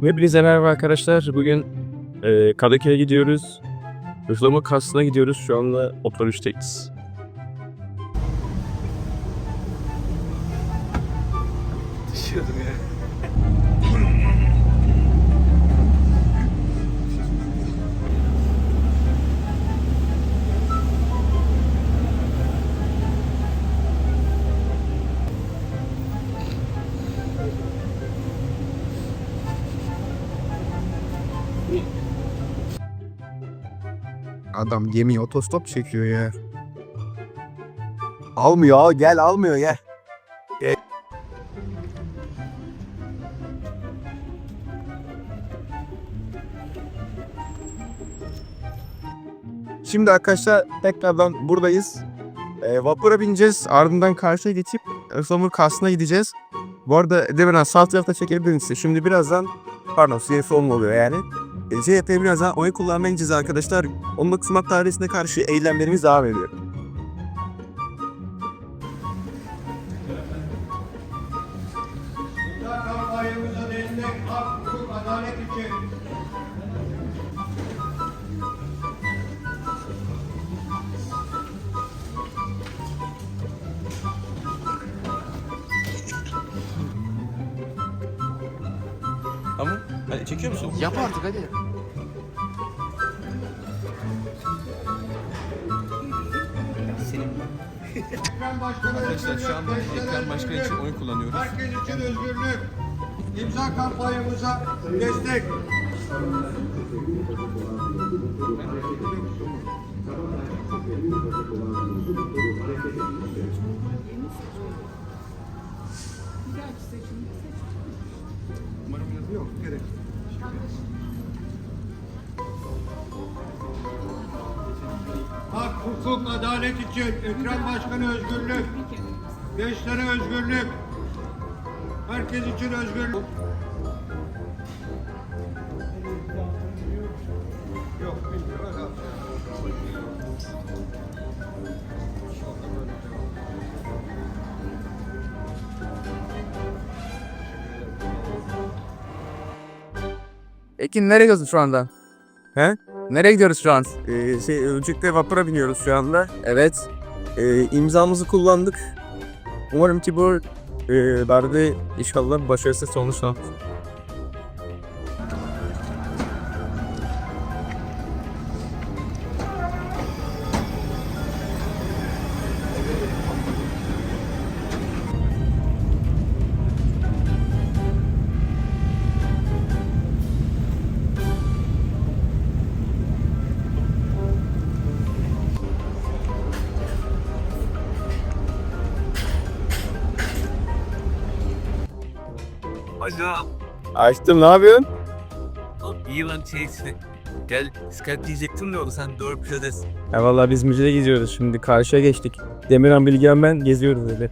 Hepinize merhaba arkadaşlar. Bugün e, Kadıköy'e gidiyoruz. Ihlamur Kastı'na gidiyoruz. Şu anda otobüsteyiz. Adam gemi otostop çekiyor ya. Almıyor gel almıyor gel. Gel. Şimdi arkadaşlar tekrardan buradayız. Ee, vapura bineceğiz. Ardından karşıya geçip Islamur Kastı'na gideceğiz. Bu arada Demirhan sağ tarafta çekebiliriz size. Şimdi birazdan pardon solun oluyor yani. E, CHP birazdan oy kullanmaya gideceğiz arkadaşlar. 19 Mart tarihine karşı eylemlerimiz devam ediyor. Çekiyor musun? Yap artık hadi. Arkadaşlar şu anda Ekrem Başkan için oy kullanıyoruz. Herkes için özgürlük. İmza kampanyamıza destek. Adalet için Ekrem Başkanı özgürlük. Gençlere özgürlük. Herkes için özgürlük. Yok bilmiyorum. Ekin nereye gidiyorsun şu anda? He? Nereye gidiyoruz şu an? Ee, şey, Ölçek'te vapura biniyoruz şu anda. Evet. Ee, imzamızı kullandık. Umarım ki bu e, darbe inşallah başarısız sonuçlanır. Hocam. Açtım ne yapıyorsun? İyi lan şey işte. Gel Skype diyecektim de onu sen doğru pilotes. Ya vallahi biz müzeye gidiyoruz şimdi. Karşıya geçtik. Demirhan Bilgehan ben geziyoruz öyle.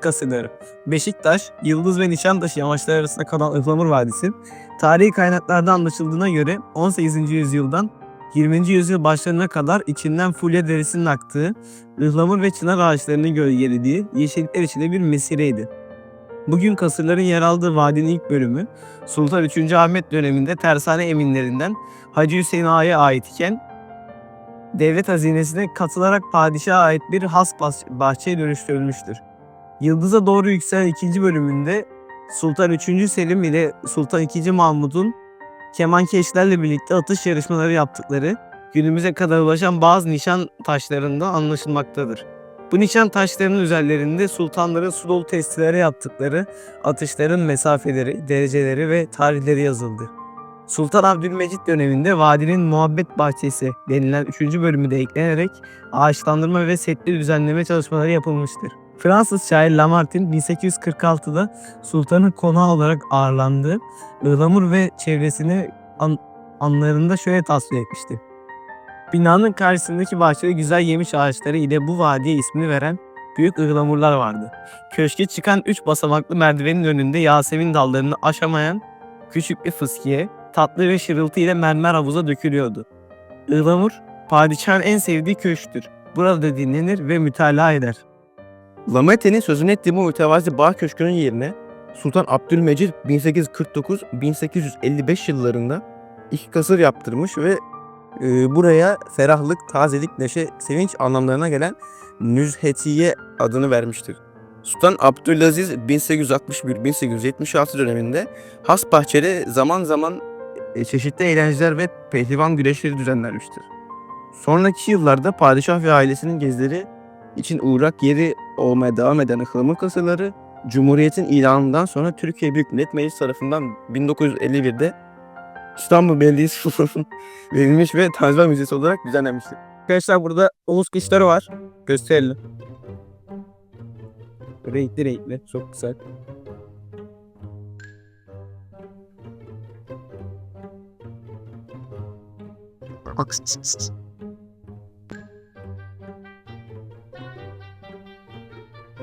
Kasırları. Beşiktaş, Yıldız ve Nişantaşı yamaçları arasında kalan Ihlamur Vadisi, tarihi kaynaklarda anlaşıldığına göre 18. yüzyıldan 20. yüzyıl başlarına kadar içinden fulya derisinin aktığı, ıhlamur ve çınar ağaçlarının gölgelediği yeşillikler içinde bir mesireydi. Bugün kasırların yer aldığı vadinin ilk bölümü Sultan 3. Ahmet döneminde tersane eminlerinden Hacı Hüseyin Ağa'ya ait iken devlet hazinesine katılarak padişaha ait bir has bah- bahçeye dönüştürülmüştür. Yıldız'a doğru yükselen ikinci bölümünde Sultan 3. Selim ile Sultan 2. Mahmud'un kemankeşlerle birlikte atış yarışmaları yaptıkları günümüze kadar ulaşan bazı nişan taşlarında anlaşılmaktadır. Bu nişan taşlarının üzerlerinde sultanların su dolu testilere yaptıkları atışların mesafeleri, dereceleri ve tarihleri yazıldı. Sultan Abdülmecit döneminde vadinin muhabbet bahçesi denilen 3. bölümü de eklenerek ağaçlandırma ve setli düzenleme çalışmaları yapılmıştır. Fransız şair Lamartine 1846'da sultanın konağı olarak ağırlandığı Ihlamur ve çevresini an- anlarında şöyle tasvir etmişti. Binanın karşısındaki bahçede güzel yemiş ağaçları ile bu vadiye ismini veren büyük ıhlamurlar vardı. Köşke çıkan üç basamaklı merdivenin önünde Yasemin dallarını aşamayan küçük bir fıskiye tatlı ve şırıltı ile mermer havuza dökülüyordu. Ihlamur, padişahın en sevdiği köşktür. Burada dinlenir ve mütalaa eder. Lamete'nin sözünü ettiği bu mütevazi bağ köşkünün yerine Sultan Abdülmecid 1849-1855 yıllarında iki kasır yaptırmış ve e, buraya ferahlık, tazelik, neşe, sevinç anlamlarına gelen Nüzhetiye adını vermiştir. Sultan Abdülaziz 1861-1876 döneminde has bahçede zaman zaman e, çeşitli eğlenceler ve pehlivan güreşleri düzenlenmiştir. Sonraki yıllarda padişah ve ailesinin gezileri için uğrak yeri olmaya devam eden ıhlamur kasırları Cumhuriyet'in ilanından sonra Türkiye Büyük Millet Meclisi tarafından 1951'de İstanbul Belediyesi verilmiş ve Tanzimat Müzesi olarak düzenlenmiştir. Arkadaşlar burada Oğuz kışları var. Gösterelim. Renkli renkli. Çok güzel.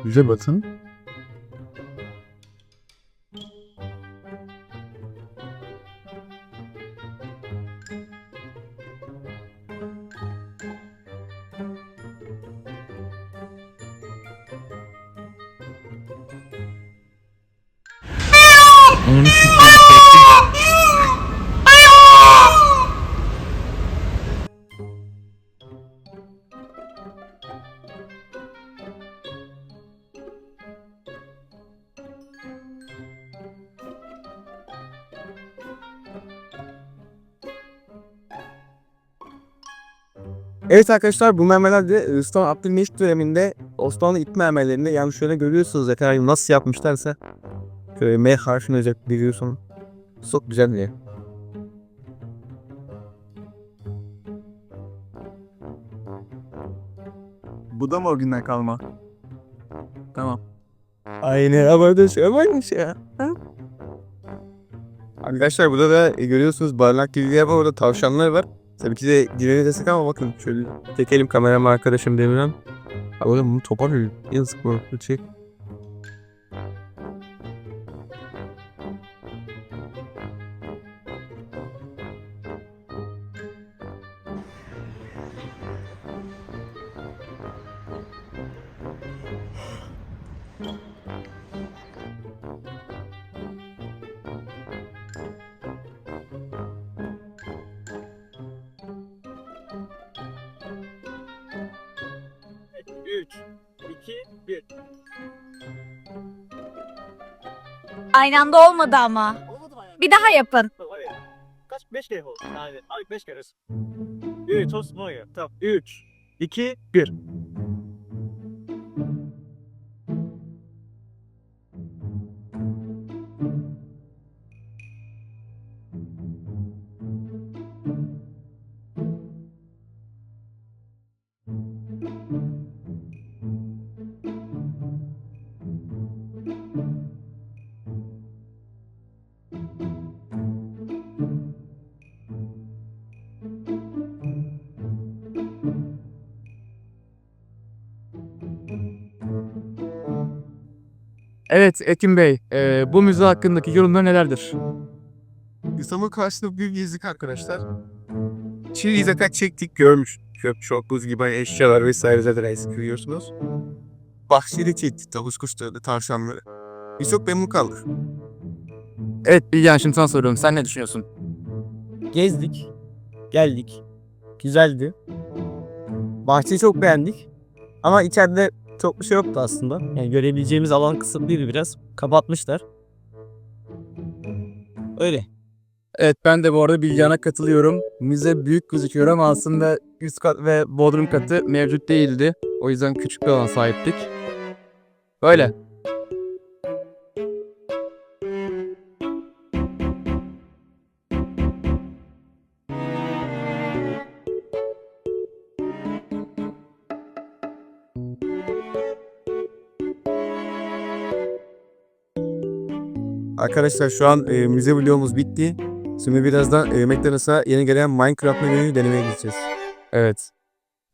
Güzel batın. Evet arkadaşlar bu mermerler de Osmanlı Abdülmecit döneminde Osmanlı ip mermerlerinde yani şöyle görüyorsunuz zaten nasıl yapmışlarsa şöyle M harfini özellikle biliyorsun. Çok güzel diye. Bu da mı o günden kalma? Tamam. Aynı havada söylemiş ya. Arkadaşlar burada da e, görüyorsunuz barınak gibi bir yer var orada tavşanlar var. Tabii ki de gireni desek ama bakın şöyle çekelim kameramı arkadaşım Demirhan. Abi bunu topar mı? Yazık bu. Çek. Aynı anda olmadı ama. Bir daha yapın. Kaç? 5 kere oldu. Yani abi 5 kere. 3 olsun o ya. Tamam. 3, 2, 1. Evet Ekim Bey, e, bu müze hakkındaki yorumlar nelerdir? İstanbul karşısında bir gezdik arkadaşlar. Çiğ zaten çektik görmüş. Çöp çok buz gibi eşyalar vesaire zaten reis görüyorsunuz. Bahçeli çektik tavus kuşları, tavşanları. Biz çok memnun kaldık. Evet Bilgehan şimdi sana soruyorum. Sen ne düşünüyorsun? Gezdik. Geldik. Güzeldi. Bahçeyi çok beğendik. Ama içeride çok bir şey yoktu aslında. Yani görebileceğimiz alan kısıtlıydı biraz. Kapatmışlar. Öyle. Evet ben de bu arada Bilgehan'a katılıyorum. Müze büyük gözüküyor ama aslında üst kat ve bodrum katı mevcut değildi. O yüzden küçük bir alan sahiptik. Böyle. Arkadaşlar şu an e, müze vlogumuz bitti. Şimdi birazdan e, McDonald's'a yeni gelen Minecraft menüyü denemeye gideceğiz. Evet.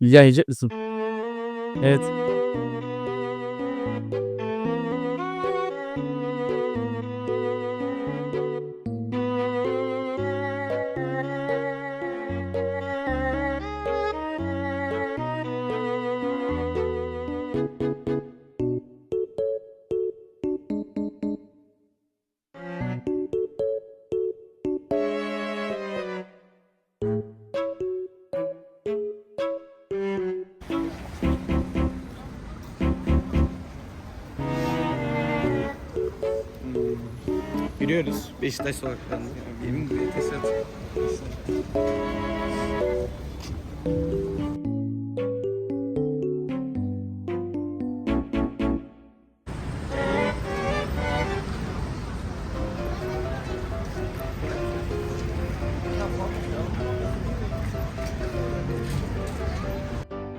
Bilgehan yiyecek misin? Evet. Biliyoruz Beşiktaş sokaklarında. Benim buraya tesadüf.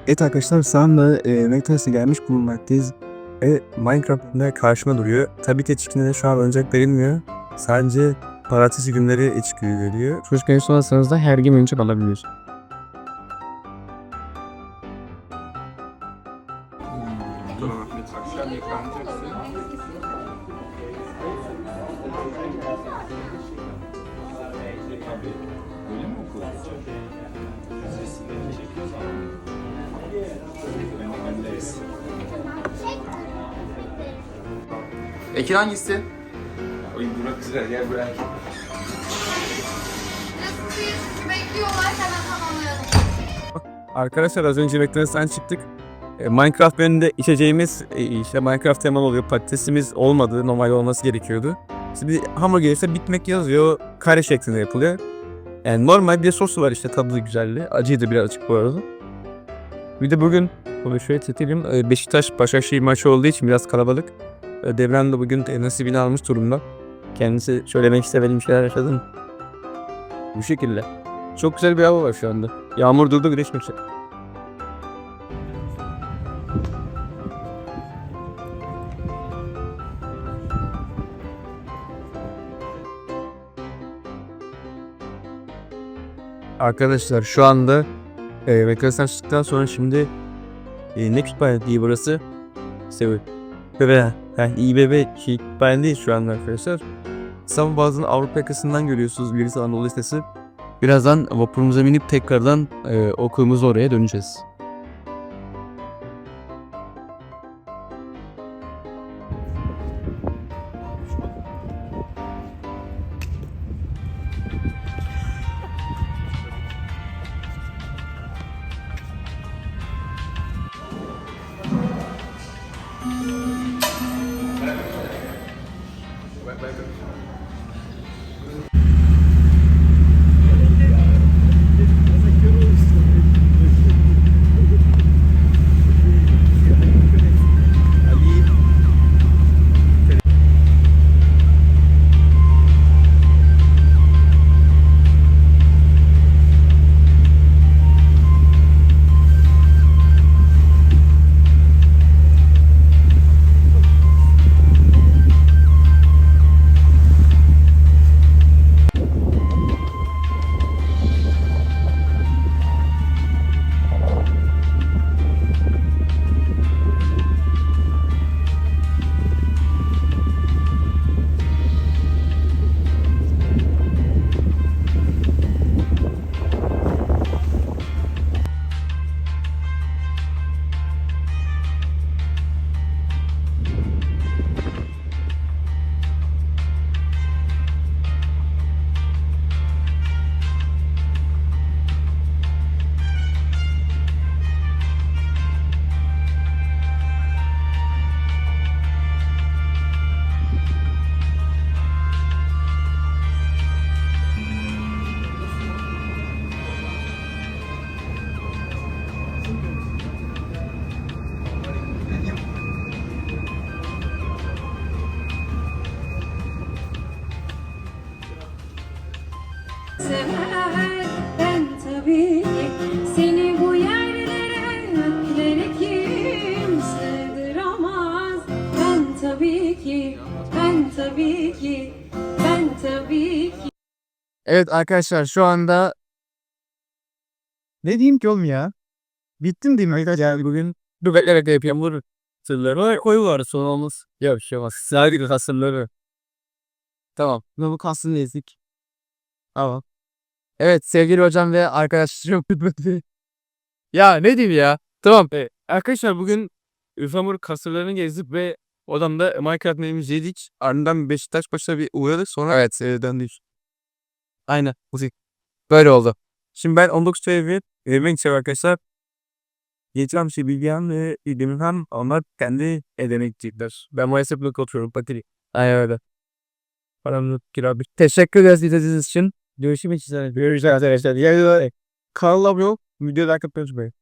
Evet arkadaşlar anda e, McDonald's'a gelmiş bulunmaktayız. Ve Minecraft'da karşıma duruyor. Tabii ki içkinde şu an oyuncak verilmiyor. Sadece pazartesi günleri içki veriyor. Çocuk genç olursanız da her gün oyuncak alabilir. Ekin hangisi? Oy Burak güzel gel Burak. Bekliyorlar hemen tamamlayalım. Arkadaşlar az önce McDonald's'tan çıktık. E, Minecraft bölümünde içeceğimiz e, işte Minecraft temalı oluyor. Patatesimiz olmadı. Normal olması gerekiyordu. Şimdi hamburger ise bitmek yazıyor. Kare şeklinde yapılıyor. Yani normal bir sosu var işte tadı güzelliği. Acıydı birazcık bu arada. Bir de bugün bunu şöyle çekelim. E, Beşiktaş Başakşehir maçı olduğu için biraz kalabalık. Devran da bugün nasibini almış durumda. Kendisi söylemek istemediğim şeyler yaşadım. Bu şekilde. Çok güzel bir hava var şu anda. Yağmur durdu güneş başladı. Arkadaşlar şu anda e, McDonald's'tan çıktıktan sonra şimdi e, ne kütüphane değil burası? Sevi. Bebe. Yani İBB şey, kütüphane değil şu anda arkadaşlar. İstanbul Boğazı'nın Avrupa yakasından görüyorsunuz birisi Anadolu Lisesi. Birazdan vapurumuza binip tekrardan e, okulumuz oraya döneceğiz. Evet arkadaşlar şu anda Ne diyeyim ki oğlum ya? Bittim diyeyim arkadaşlar bugün. Dur bekle bekle yapayım. Vur. Sırları koyu var son olmaz. Bir şey olmaz. Sadece kasırları. Tamam. Islama kasını ezdik. Tamam. Evet sevgili hocam ve arkadaşlarım. ya ne diyeyim ya? Tamam. Arkadaşlar bugün ıhlamur kasırlarını gezdik ve odamda Minecraft menümüzü yedik. Ardından Beşiktaş başına bir uğradık sonra Evet. döndük. Aynen. Müzik. Böyle oldu. Şimdi ben 19 TV'ye yemek için arkadaşlar. Geçen şey Bilgehan ve Demirhan onlar kendi gidecekler. Ben maalesef burada oturuyorum. Bakın. Aynen öyle. Paramı kira bir. Teşekkür ederiz izlediğiniz için. Görüşmek üzere. Arkadaşlar. Yani kanala abone ol. Videoyu like atmayı unutmayın.